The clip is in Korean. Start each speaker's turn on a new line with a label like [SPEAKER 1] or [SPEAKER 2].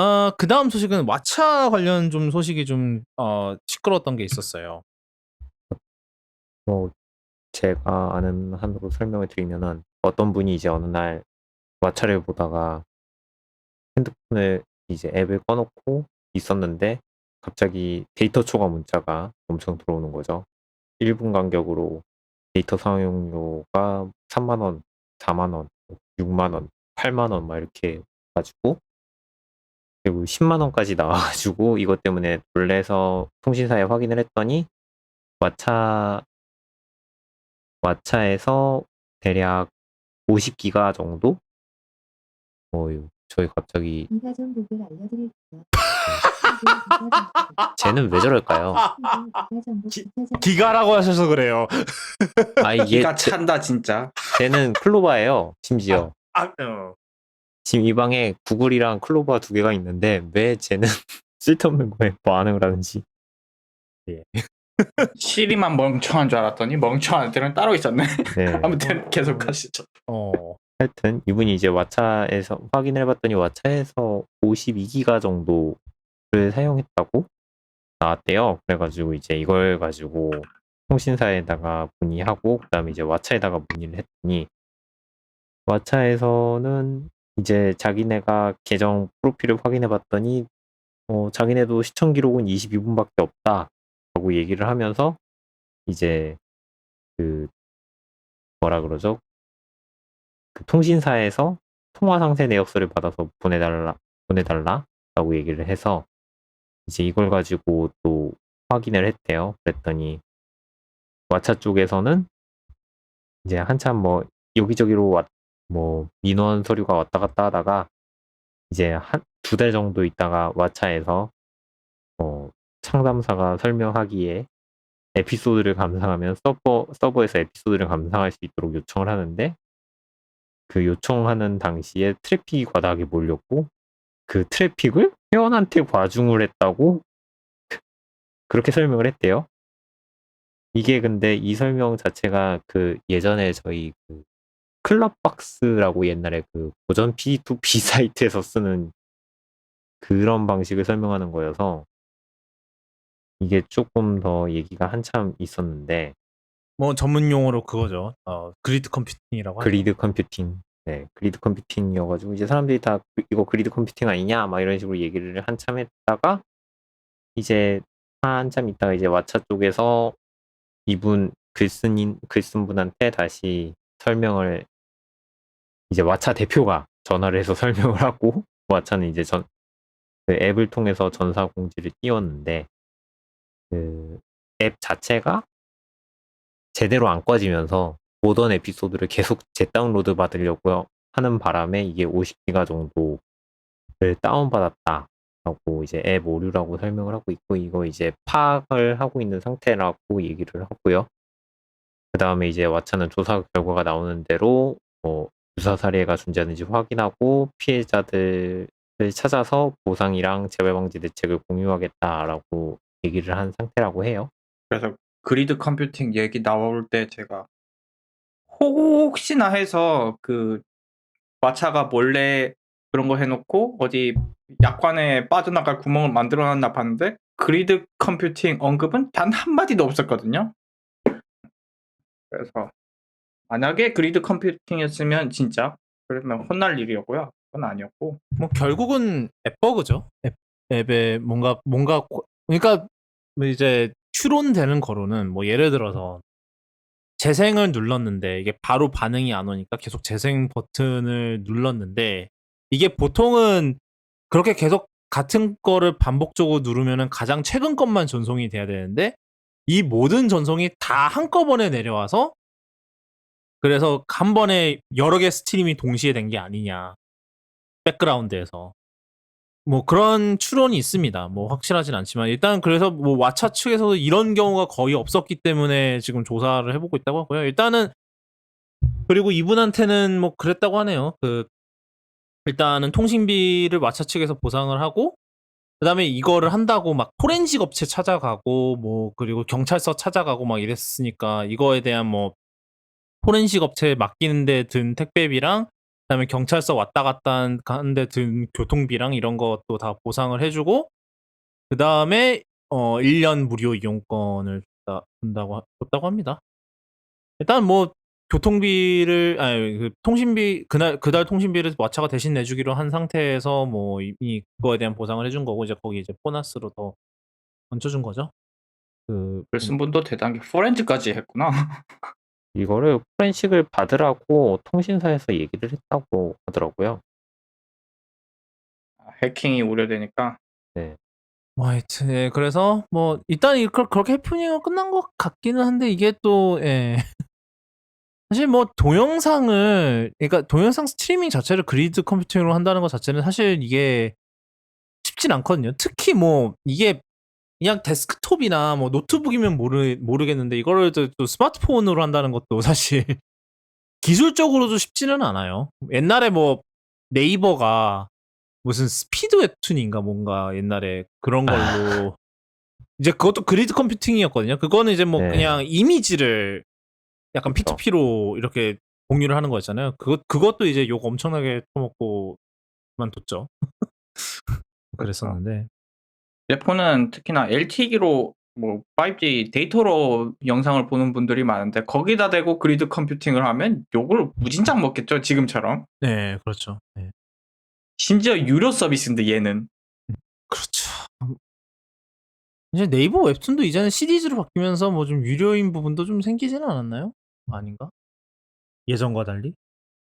[SPEAKER 1] 아 그 다음 소식은 왓챠 관련 좀 소식이 좀 어 시끄러웠던 게 있었어요.
[SPEAKER 2] 뭐 제가 아는 한으로 설명을 드리면은 어떤 분이 이제 어느 날 왓챠를 보다가 핸드폰을 이제 앱을 꺼 놓고 있었는데 갑자기 데이터 초과 문자가 엄청 들어오는 거죠. 1분 간격으로 데이터 사용료가 30,000 원, 40,000 원, 60,000 원, 80,000원막 이렇게 가지고 그리고 100,000 원까지 나와 가지고 이것 때문에 놀라서 통신사에 확인을 했더니 왓챠 왓챠에서 대략 50 기가 정도? 어요 저희 갑자기
[SPEAKER 3] 알려드릴게요.
[SPEAKER 2] 쟤는 왜 저럴까요?
[SPEAKER 1] 기- 기가라고 하셔서 그래요.
[SPEAKER 2] 아 이게
[SPEAKER 4] 기가 찬다 진짜.
[SPEAKER 2] 쟤는 클로바예요. 심지어.
[SPEAKER 1] 아 어.
[SPEAKER 2] 지금 이 방에 구글이랑 클로바 두 개가 있는데 왜 쟤는 쓸데없는 거에 반응을 하는지.
[SPEAKER 4] 시리만 멍청한 줄 알았더니 멍청한 애들은 따로 있었네.
[SPEAKER 2] 네.
[SPEAKER 4] 아무튼 계속 가시죠.
[SPEAKER 1] 어.
[SPEAKER 2] 하여튼 이분이 이제 왓챠에서 확인을 해봤더니 왓챠에서 52기가 정도를 사용했다고 나왔대요. 그래가지고 이제 이걸 가지고 통신사에다가 문의하고 그다음에 이제 왓챠에다가 문의를 했더니 왓챠에서는 이제 자기네가 계정 프로필을 확인해 봤더니 어, 자기네도 시청 기록은 22분밖에 없다라고 얘기를 하면서 이제 그 뭐라 그러죠? 그 통신사에서 통화 상세 내역서를 받아서 보내달라 보내달라라고 얘기를 해서 이제 이걸 가지고 또 확인을 했대요. 그랬더니 왓챠 쪽에서는 이제 한참 뭐 여기저기로 왔, 뭐 민원 서류가 왔다 갔다 하다가 이제 한 두 달 정도 있다가 왓챠에서 어, 상담사가 설명하기에 에피소드를 감상하면 서버 서버에서 에피소드를 감상할 수 있도록 요청을 하는데 그 요청하는 당시에 트래픽이 과다하게 몰렸고 그 트래픽을 회원한테 과중을 했다고 그렇게 설명을 했대요. 이게 근데 이 설명 자체가 그 예전에 저희 그 클럽박스라고 옛날에 그 고전 P2P 사이트에서 쓰는 그런 방식을 설명하는 거여서 이게 조금 더 얘기가 한참 있었는데
[SPEAKER 1] 뭐 전문 용어로 그거죠. 어 그리드 컴퓨팅이라고 하죠.
[SPEAKER 2] 그리드 컴퓨팅. 네, 그리드 컴퓨팅이어가지고 이제 사람들이 다 그- 이거 그리드 컴퓨팅 아니냐 막 이런 식으로 얘기를 한참 했다가 이제 한참 있다가 이제 왓챠 쪽에서 이분 글쓴인 글쓴 분한테 다시 설명을 이제 왓챠 대표가 전화를 해서 설명을 하고 왓챠는 이제 전 그 앱을 통해서 전사 공지를 띄웠는데 그 앱 자체가 제대로 안 꺼지면서 모던 에피소드를 계속 재다운로드 받으려고 하는 바람에 이게 50기가 정도를 다운받았다 라고 이제 앱 오류라고 설명을 하고 있고 이거 이제 파악을 하고 있는 상태라고 얘기를 하고요. 그 다음에 이제 왓챠는 조사 결과가 나오는 대로 뭐 유사 사례가 존재하는지 확인하고 피해자들을 찾아서 보상이랑 재발 방지 대책을 공유하겠다라고 얘기를 한 상태라고 해요.
[SPEAKER 4] 그래서 그리드 컴퓨팅 얘기 나올 때 제가 혹시나 해서 그 왓챠가 몰래 그런 거 해놓고 어디 약관에 빠져나갈 구멍을 만들어놨나 봤는데 그리드 컴퓨팅 언급은 단 한마디도 없었거든요. 그래서 만약에 그리드 컴퓨팅이었으면 진짜 그러면 혼날 일이었고요. 그건 아니었고
[SPEAKER 1] 뭐 결국은 앱 버그죠. 앱 앱에 뭔가 뭔가 고- 그러니까 뭐 이제 추론되는 거로는 뭐 예를 들어서 재생을 눌렀는데 이게 바로 반응이 안 오니까 계속 재생 버튼을 눌렀는데 이게 보통은 그렇게 계속 같은 거를 반복적으로 누르면은 가장 최근 것만 전송이 돼야 되는데 이 모든 전송이 다 한꺼번에 내려와서 그래서 한 번에 여러 개 스트림이 동시에 된 게 아니냐 백그라운드에서 뭐 그런 추론이 있습니다. 뭐 확실하진 않지만 일단 그래서 뭐 왓챠 측에서도 이런 경우가 거의 없었기 때문에 지금 조사를 해보고 있다고 하고요. 일단은 그리고 이분한테는 뭐 그랬다고 하네요. 그 일단은 통신비를 왓챠 측에서 보상을 하고 그다음에 이거를 한다고 막 포렌식 업체 찾아가고 뭐 그리고 경찰서 찾아가고 막 이랬으니까 이거에 대한 뭐 포렌식 업체에 맡기는데 든 택배비랑 그다음에 경찰서 왔다 갔다 하는데 든 교통비랑 이런 것도 다 보상을 해주고 그 다음에 어 1년 무료 이용권을 줬다, 준다고 하- 줬다고 합니다. 일단 뭐 교통비를 아니 그 통신비 그날 그달 통신비를 왓차가 대신 내주기로 한 상태에서 뭐 이미 그거에 대한 보상을 해준 거고 이제 거기 이제 보너스로 더 얹혀준 거죠.
[SPEAKER 4] 그글쓴 분도 대단한 게 포렌즈까지 했구나.
[SPEAKER 2] 이거를 포렌식을 받으라고 통신사에서 얘기를 했다고 하더라고요.
[SPEAKER 4] 해킹이 우려되니까
[SPEAKER 1] 뭐 하여튼 예, 그래서 뭐 일단 이 그- 그렇게 해프닝은 끝난 것 같기는 한데 이게 또 예. 사실 뭐 동영상을 그러니까 동영상 스트리밍 자체를 그리드 컴퓨팅으로 한다는 것 자체는 사실 이게 쉽진 않거든요. 특히 뭐 이게 그냥 데스크톱이나 뭐 노트북이면 모르 모르겠는데 이거를 또, 또 스마트폰으로 한다는 것도 사실 기술적으로도 쉽지는 않아요. 옛날에 뭐 네이버가 무슨 스피드 웹툰인가 뭔가 옛날에 그런 걸로 이제 그것도 그리드 컴퓨팅이었거든요. 그거는 이제 뭐
[SPEAKER 2] 네.
[SPEAKER 1] 그냥 이미지를 약간
[SPEAKER 2] 그쵸.
[SPEAKER 1] P2P로 이렇게 공유를 하는 거였잖아요. 그것 그것도 이제 욕 엄청나게 처먹고 그만뒀죠. 그랬었는데
[SPEAKER 4] 휴대폰은 특히나 LTE기로 뭐 5G 데이터로 영상을 보는 분들이 많은데 거기다 대고 그리드 컴퓨팅을 하면 욕을 무진장 먹겠죠 지금처럼.
[SPEAKER 1] 네 그렇죠. 네.
[SPEAKER 4] 심지어 유료 서비스인데 얘는
[SPEAKER 1] 그렇죠. 이제 네이버 웹툰도 이제는 시리즈로 바뀌면서 뭐 좀 유료인 부분도 좀 생기지는 않았나요? 아닌가? 예전과 달리?